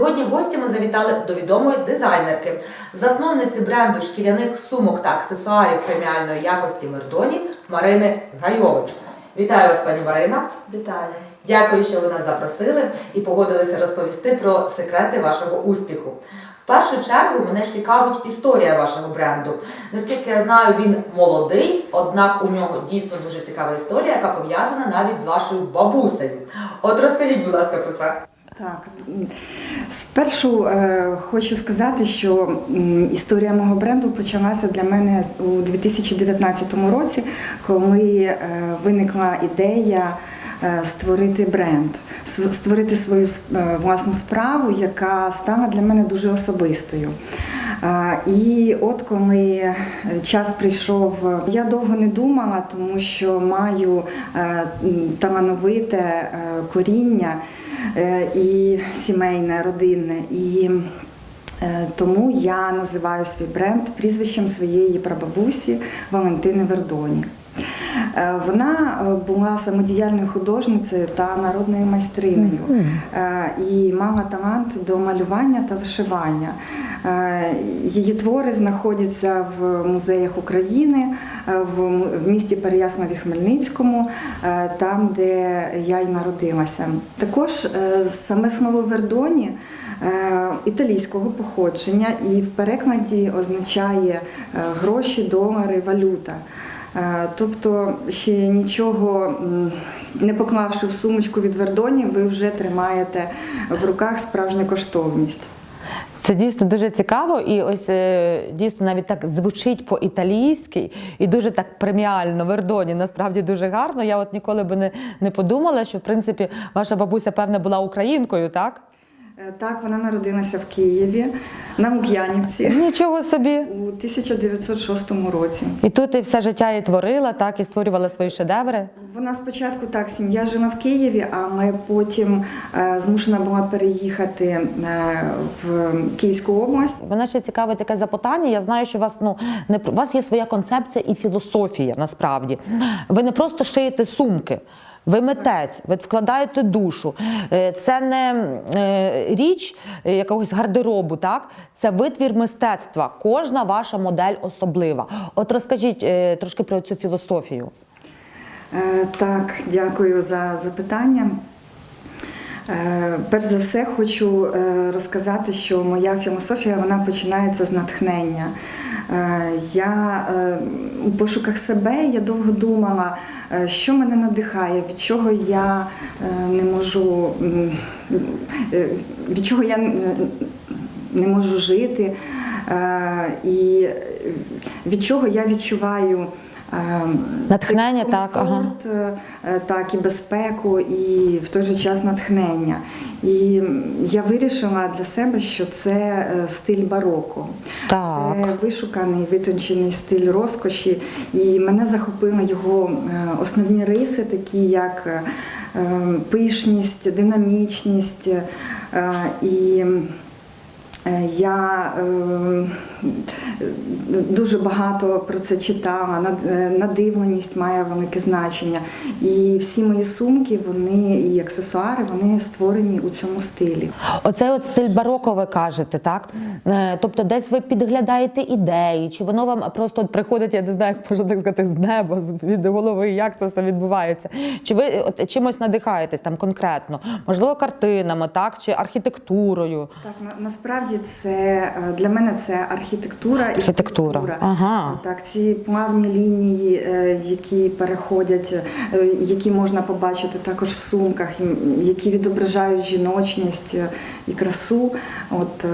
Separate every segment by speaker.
Speaker 1: Сьогодні в гості ми завітали до відомої дизайнерки, засновниці бренду шкіряних сумок та аксесуарів преміальної якості Мердоні Марини Гайович. Вітаю вас, пані Марина.
Speaker 2: Вітаю.
Speaker 1: Дякую, що ви нас запросили і погодилися розповісти про секрети вашого успіху. В першу чергу мене цікавить історія вашого бренду. Наскільки я знаю, він молодий, однак у нього дійсно дуже цікава історія, яка пов'язана навіть з вашою бабусею. От розкажіть, будь ласка, про це.
Speaker 2: Так, спершу е, хочу сказати, що історія мого бренду почалася для мене у 2019 році, коли е, виникла ідея е, створити бренд, створити свою е, власну справу, яка стала для мене дуже особистою. Е, І от коли е, час прийшов, е, я довго не думала, тому що маю талановите коріння і сімейне, родинне. І е, тому я називаю свій бренд прізвищем своєї прабабусі Валентини Вердоні. Е, Вона е, була самодіяльною художницею та народною майстринею е, і мала талант до малювання та вишивання. Її твори знаходяться в музеях України, в місті Переяславі Хмельницькому, е, там, де я й народилася. Також саме слово Вердоні італійського походження і в перекладі означає гроші, долари, валюта. Е, Тобто ще нічого не поклавши в сумочку від Вердоні, ви вже тримаєте в руках справжню коштовність.
Speaker 3: Це дійсно дуже цікаво, і ось е, дійсно навіть так звучить по-італійськи і дуже так преміально. Вердоні насправді дуже гарно. Я от ніколи би не, не подумала, що в принципі ваша бабуся, певне, була українкою, так?
Speaker 2: Е, Так, вона народилася в Києві на Лук'янівці
Speaker 3: Нічого собі.
Speaker 2: у 1906 році.
Speaker 3: І тут і все життя і творила, так, і створювала свої шедеври.
Speaker 2: Вона спочатку так, сім'я жила в Києві, але потім е, змушена була переїхати е, в Київську область.
Speaker 3: Мене ще цікавить таке запитання. Я знаю, що у вас ну не про- у вас є своя концепція і філософія. Насправді ви не просто шиєте сумки. Ви митець, ви вкладаєте душу. Е, Це не е, річ е, якогось гардеробу, так? Це витвір мистецтва. Кожна ваша модель особлива. От розкажіть трошки про цю філософію.
Speaker 2: Так, дякую за запитання. Перш за все, хочу розказати, що моя філософія вона починається з натхнення. Е, Я е, у пошуках себе я довго думала, е, що мене надихає, від чого я не можу, від чого я не можу жити, і від чого я відчуваю. Е,
Speaker 3: Натхнення,
Speaker 2: цей
Speaker 3: так, ага.
Speaker 2: комфорт, е, е, так, і безпеку, і в той же час натхнення. І я вирішила для себе, що це е, стиль бароко.
Speaker 3: Так.
Speaker 2: Це вишуканий, витончений стиль розкоші. І мене захопили його основні риси, такі як е, е, пишність, динамічність і. Е, Я е, дуже багато про це читала. Е, Надивленість має велике значення. І всі мої сумки, вони і аксесуари, вони створені у цьому стилі.
Speaker 3: Оцей от стиль бароко ви кажете, так? Тобто десь ви підглядаєте ідеї, чи воно вам просто от приходить, я не знаю, як можна так сказати, з неба, з- від голови, як це все відбувається? Чи ви от чимось надихаєтесь там конкретно? Можливо, картинами, так, чи архітектурою?
Speaker 2: Так, на, насправді це е, для мене це архітектура і
Speaker 3: Архітектура. Ага.
Speaker 2: Так, ці плавні лінії, е, які переходять, е, які можна побачити також в сумках, які відображають жіночність і красу. От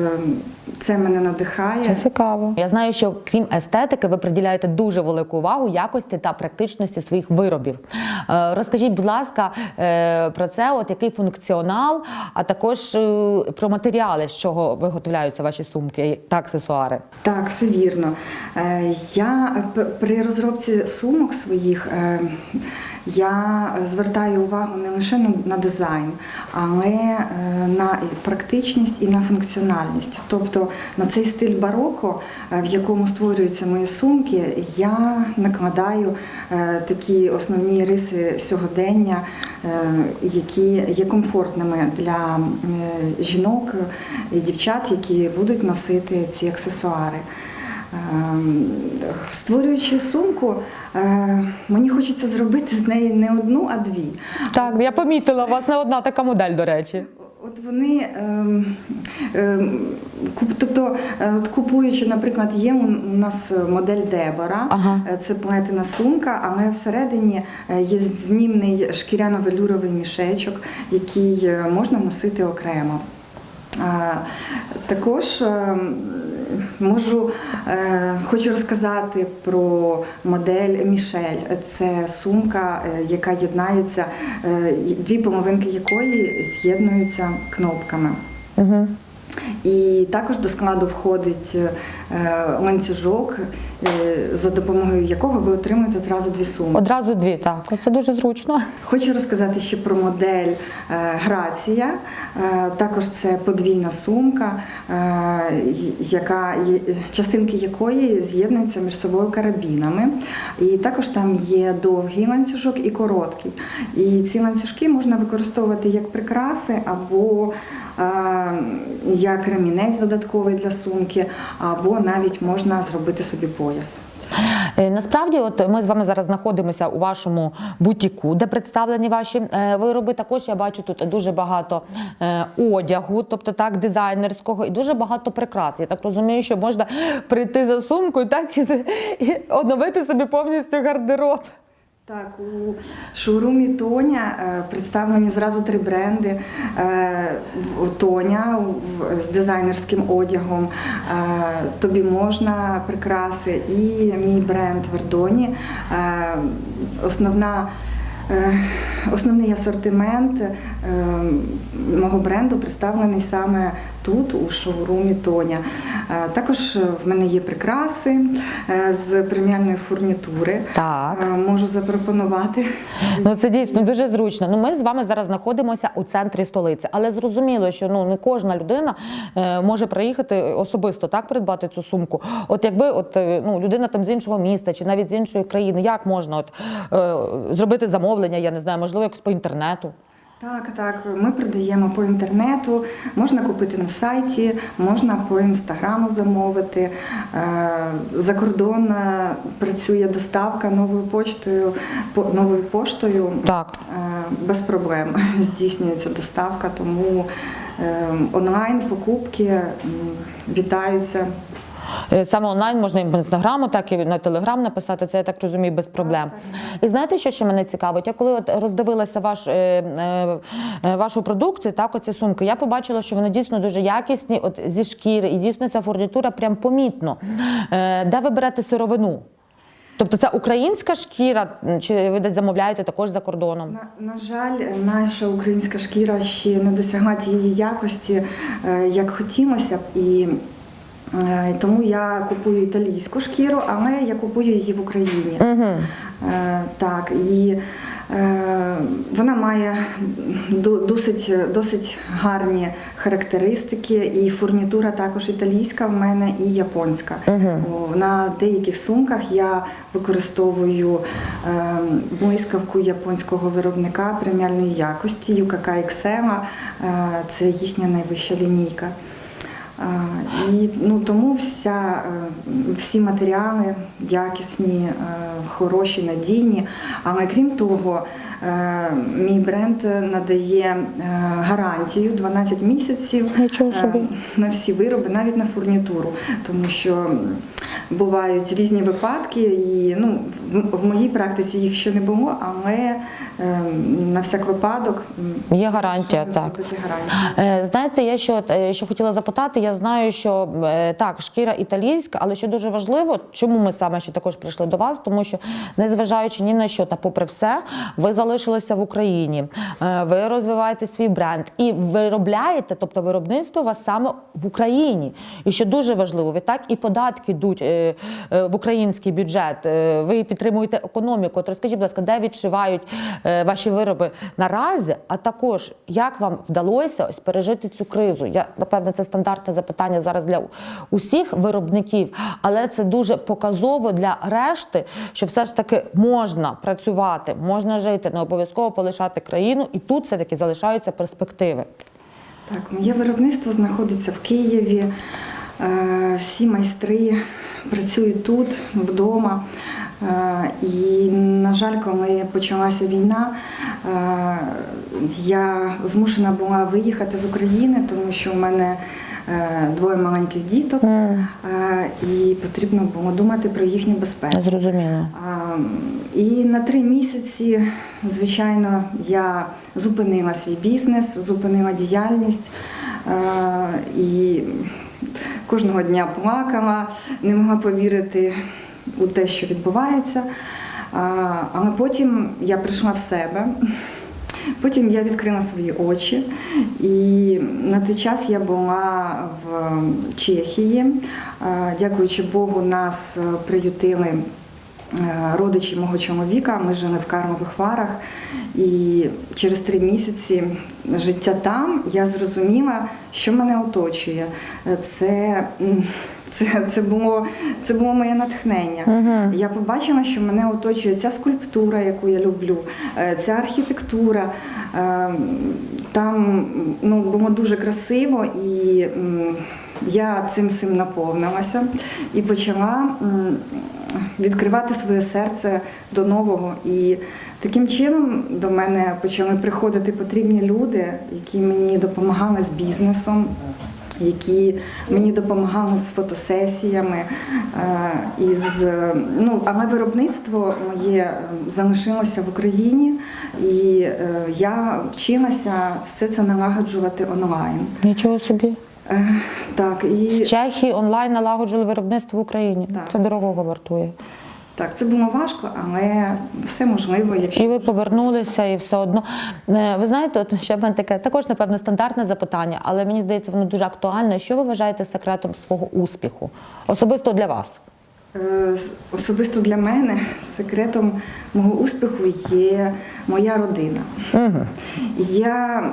Speaker 2: це мене надихає.
Speaker 3: Це цікаво. Я знаю, що крім естетики, ви приділяєте дуже велику увагу якості та практичності своїх виробів. Розкажіть, будь ласка, про це, от який функціонал, а також про матеріали, з чого виготовляються ваші сумки та аксесуари.
Speaker 2: Так, все вірно. Е, Я при розробці сумок своїх е, я звертаю увагу не лише на, дизайн, але е, на практичність і на функціональність. Тобто на цей стиль бароко, е, в якому створюються мої сумки, я накладаю е, такі основні риси сьогодення, е, які є комфортними для е, жінок і дівчат, які будуть носити ці аксесуари. Ем, Створюючи сумку, е, мені хочеться зробити з неї не одну, а дві.
Speaker 3: Так, я помітила, у вас не одна така модель, до речі.
Speaker 2: От вони, ем, ем, тобто, е, от купуючи, наприклад, є у нас модель Дебора,
Speaker 3: Ага.
Speaker 2: Е, це плетена сумка, але всередині є знімний шкіряно-велюровий мішечок, який можна носити окремо. Також можу, е, хочу розказати про модель Мішель. Це сумка, е, яка єднається, е, дві половинки якої з'єднуються кнопками.
Speaker 3: Угу.
Speaker 2: І також до складу входить е, ланцюжок, е, за допомогою якого ви отримуєте зразу дві сумки.
Speaker 3: Одразу дві, так. Це дуже зручно.
Speaker 2: Хочу розказати ще про модель е, Грація. Також це подвійна сумка, яка, частинки якої з'єднуються між собою карабінами. І також там є довгий ланцюжок і короткий. І ці ланцюжки можна використовувати як прикраси або як ремінець додатковий для сумки, або навіть можна зробити собі пояс.
Speaker 3: Е, Насправді, от ми з вами зараз знаходимося у вашому бутіку, де представлені ваші е, вироби. Також я бачу тут дуже багато е, одягу, тобто так, дизайнерського, і дуже багато прикрас. Я так розумію, що можна прийти за сумкою, так і, і оновити собі повністю гардероб.
Speaker 2: Так, у шоурумі Тоня е, представлені зразу три бренди. Е, Тоня з дизайнерським одягом, е, тобі можна прикраси, і мій бренд Вердоні. Основна Основний асортимент мого бренду представлений саме тут, у шоурумі Тоня. Е, Також в мене є прикраси е, з преміальної фурнітури.
Speaker 3: Так.
Speaker 2: Е, Можу запропонувати.
Speaker 3: Ну це дійсно дуже зручно. Ну ми з вами зараз знаходимося у центрі столиці, але зрозуміло, що ну не кожна людина може приїхати особисто так придбати цю сумку. От якби от ну людина там з іншого міста чи навіть з іншої країни, як можна от зробити замовлення? Я не знаю, можливо, якось по інтернету.
Speaker 2: Так, так, ми продаємо по інтернету, можна купити на сайті, можна по інстаграму замовити. Е, За кордон працює доставка новою почтою, новою поштою.
Speaker 3: Так.
Speaker 2: Е, Без проблем здійснюється доставка, тому е, онлайн покупки вітаються.
Speaker 3: Е, Саме онлайн можна і в інстаграму, так і на телеграм написати. Це я так розумію без проблем. І знаєте, що ще мене цікавить? Я коли от роздивилася ваш, е, е, вашу продукцію, так, оці сумки, я побачила, що вони дійсно дуже якісні, от зі шкіри, і дійсно ця фурнітура прям помітно. Де ви берете сировину? Тобто це українська шкіра, чи ви десь замовляєте також за кордоном?
Speaker 2: На, на жаль, наша українська шкіра ще не досягла тієї якості, як хотілося б. І тому я купую італійську шкіру, але я купую її в Україні.
Speaker 3: Угу.
Speaker 2: Е, Так, і е, вона має досить, досить гарні характеристики, і фурнітура також італійська в мене і японська. О, На деяких сумках я використовую е, блискавку японського виробника преміальної якості Юкака Ексема. Це їхня найвища лінійка. І ну, тому вся, е, всі матеріали якісні, е, хороші, надійні. Але крім того, мій бренд надає е, гарантію 12 місяців е, на всі вироби, навіть на фурнітуру, тому що бувають різні випадки, і ну, в- моїй практиці їх ще не було, але е, на всяк випадок
Speaker 3: Є гарантія, так.
Speaker 2: гарантію.
Speaker 3: Е, Знаєте, я що, е, що хотіла запитати, я знаю, що е, так, шкіра італійська, але що дуже важливо, чому ми саме ще також прийшли до вас, тому що незважаючи ні на що, та попри все, ви залишилися в Україні, е, ви розвиваєте свій бренд і виробляєте, тобто виробництво у вас саме в Україні. І що дуже важливо, ви так і податки йдуть е, е, в український бюджет. Ви підтримуєте економіку. От розкажіть, будь ласка, де відшивають ваші вироби наразі? А також як вам вдалося ось пережити цю кризу? Я напевне це стандартне запитання зараз для усіх виробників, але це дуже показово для решти, що все ж таки можна працювати, можна жити, не обов'язково полишати країну, і тут все таки залишаються перспективи.
Speaker 2: Так, моє виробництво знаходиться в Києві. Е, Всі майстри працюють тут, вдома. Е, І, на жаль, коли почалася війна, е, я змушена була виїхати з України, тому що в мене двоє маленьких діток, е, і потрібно було думати про їхню безпеку.
Speaker 3: Зрозуміло.
Speaker 2: І на три місяці, звичайно, я зупинила свій бізнес, зупинила діяльність і кожного дня плакала, не могла повірити у те, що відбувається. Але потім я прийшла в себе. Потім я відкрила свої очі, і на той час я була в Чехії. Е, Дякуючи Богу, нас е, приютили е, родичі мого чоловіка. Ми жили в Карлових Варах. І через три місяці життя там я зрозуміла, що мене оточує. Це, це, це, було, це було моє натхнення. Я побачила, що мене оточує ця скульптура, яку я люблю, е, ця архітектура. Е, Там ну, було дуже красиво і я цим всім наповнилася і почала відкривати своє серце до нового. І таким чином до мене почали приходити потрібні люди, які мені допомагали з бізнесом які мені допомагали з фотосесіями. е, І з, ну, але виробництво моє е, залишилося в Україні, і е, я вчилася все це налагоджувати онлайн.
Speaker 3: Нічого собі.
Speaker 2: Е, Так, і
Speaker 3: З Чехії онлайн налагоджили виробництво в Україні.
Speaker 2: Так.
Speaker 3: Це дорогого вартує.
Speaker 2: Так, це було важко, але все можливо, якщо
Speaker 3: І ви повернулися, і все одно. Е, Ви знаєте, от ще в мене таке також, напевно, стандартне запитання, але мені здається, воно дуже актуальне. Що ви вважаєте секретом свого успіху? Особисто для вас?
Speaker 2: Е, Особисто для мене секретом мого успіху є моя родина.
Speaker 3: Угу.
Speaker 2: Я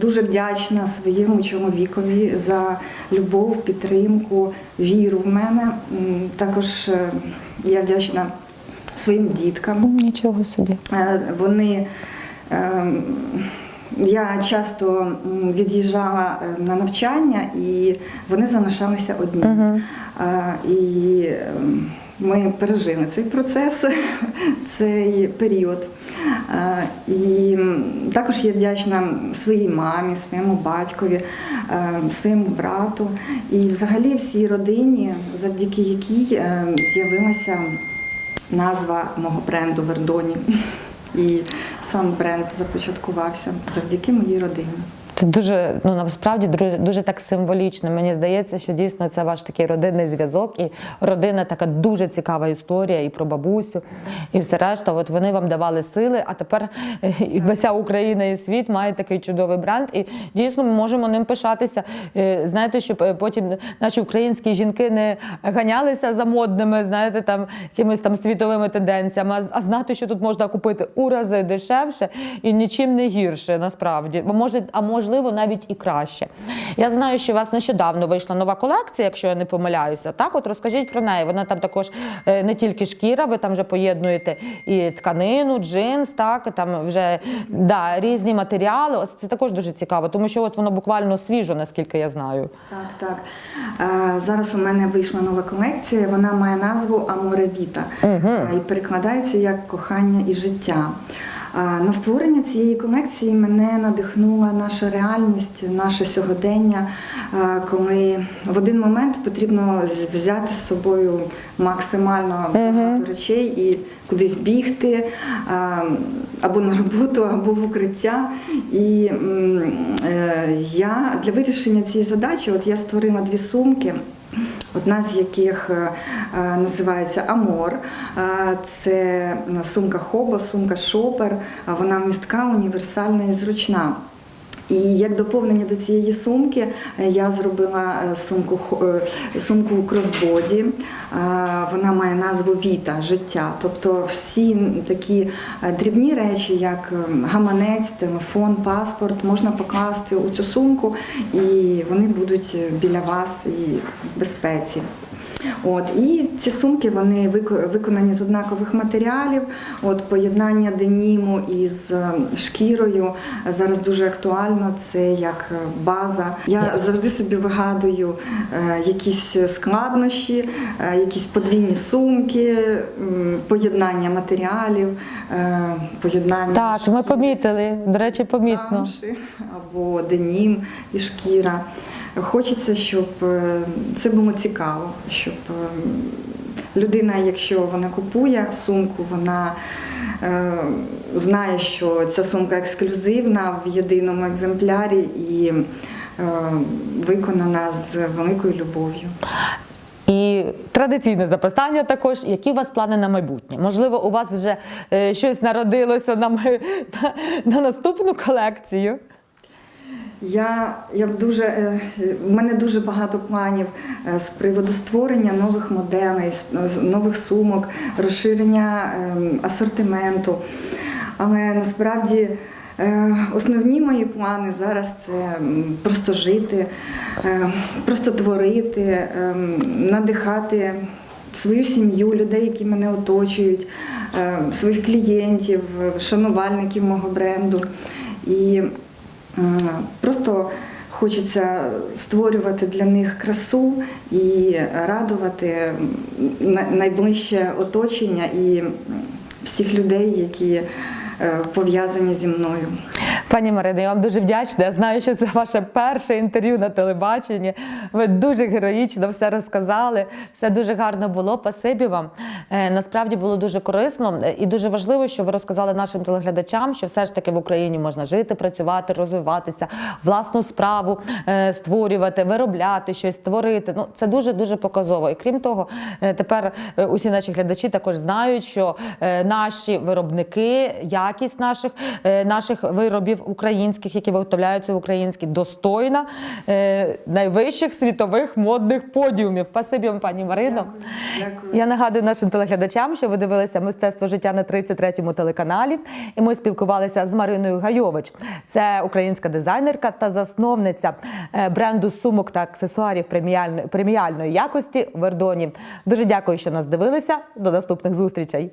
Speaker 2: дуже вдячна своєму чоловікові за любов, підтримку, віру в мене. Також е, я вдячна своїм діткам.
Speaker 3: Нічого собі.
Speaker 2: Е, Вони ем, я часто від'їжджала е, на навчання, і вони залишалися одні. Угу. І ем, ми пережили цей процес, цей період. Е, І також я вдячна своїй мамі, своєму батькові, е, своєму брату і взагалі всій родині, завдяки якій е, з'явилася назва мого бренду Вердоні. І сам бренд започаткувався завдяки моїй родині.
Speaker 3: Це дуже ну насправді дуже, дуже так символічно. Мені здається, що дійсно це ваш такий родинний зв'язок, і родина така дуже цікава історія і про бабусю, і все решта. От вони вам давали сили, а тепер е, і вся Україна і світ має такий чудовий бренд. І дійсно ми можемо ним пишатися. Е, Знаєте, щоб е, потім наші українські жінки не ганялися за модними, знаєте, там якимись там світовими тенденціями, а, знати, що тут можна купити у рази дешевше і нічим не гірше, насправді. Бо може, а можливо, навіть і краще. Я знаю, що у вас нещодавно вийшла нова колекція, якщо я не помиляюся. Так, от розкажіть про неї. Вона там також е, не тільки шкіра, ви там вже поєднуєте і тканину, джинс, так там вже да, різні матеріали. Ось це також дуже цікаво, тому що от воно буквально свіжо, наскільки я знаю.
Speaker 2: Так, так. Е, Зараз у мене вийшла нова колекція. Вона має назву Аморе Віта Е, і перекладається як кохання і життя. На створення цієї колекції мене надихнула наша реальність, наше сьогодення, коли в один момент потрібно взяти з собою максимально багато речей і кудись бігти або на роботу, або в укриття. І е, я для вирішення цієї задачі от я створила дві сумки. Одна з яких е, е, називається Амор. Е, Це сумка Хобо, сумка Шопер. Вона містка, універсальна і зручна. І як доповнення до цієї сумки е, я зробила е, сумку е, сумку кросбоді. Вона має назву Віта життя. Тобто всі такі дрібні речі, як гаманець, телефон, паспорт, можна покласти у цю сумку, і вони будуть біля вас і в безпеці. От і ці сумки вони виконані з однакових матеріалів. От поєднання деніму із е, шкірою зараз дуже актуально. Це як е, база. Я завжди собі вигадую е, якісь складнощі, якісь подвійні сумки, поєднання матеріалів, поєднання
Speaker 3: Так, ми помітили. До речі, помітно.
Speaker 2: замші або денім і шкіра. Хочеться, щоб е, це було цікаво, щоб е, людина, якщо вона купує сумку, вона е, знає, що ця сумка ексклюзивна в єдиному екземплярі і виконана з великою любов'ю.
Speaker 3: І традиційне запитання також, які у вас плани на майбутнє? Можливо, у вас вже щось народилося на, на, на наступну колекцію?
Speaker 2: Я, я дуже, е, в мене дуже багато планів е, з приводу створення нових моделей, нових сумок, розширення ем, асортименту. Але насправді е, основні мої плани зараз це просто жити, просто творити, ем, надихати свою сім'ю, людей, які мене оточують, е, своїх клієнтів, шанувальників мого бренду. І Просто хочеться створювати для них красу і радувати найближче оточення і всіх людей, які е, пов'язані зі мною.
Speaker 3: Пані Марино, я вам дуже вдячна. Я знаю, що це ваше перше інтерв'ю на телебаченні. Ви дуже героїчно все розказали. Все дуже гарно було. Пасибі вам. Е, Насправді було дуже корисно Е, і дуже важливо, що ви розказали нашим телеглядачам, що все ж таки в Україні можна жити, працювати, розвиватися, власну справу е, створювати, виробляти щось, створити. Ну це дуже дуже показово. І крім того, тепер усі наші глядачі також знають, що наші виробники, якість наших наших виробів українських, які виготовляються в українській, достойна е, найвищих світових модних подіумів. Спасибі вам, пані Марино.
Speaker 2: Дякую.
Speaker 3: Я нагадую нашим телеглядачам, що ви дивилися мистецтво життя на 33-му телеканалі, і ми спілкувалися з Мариною Гайович. Це українська дизайнерка та засновниця е, бренду сумок та аксесуарів преміальної преміальної якості Вердоні. Дуже дякую, що нас дивилися. До наступних зустрічей.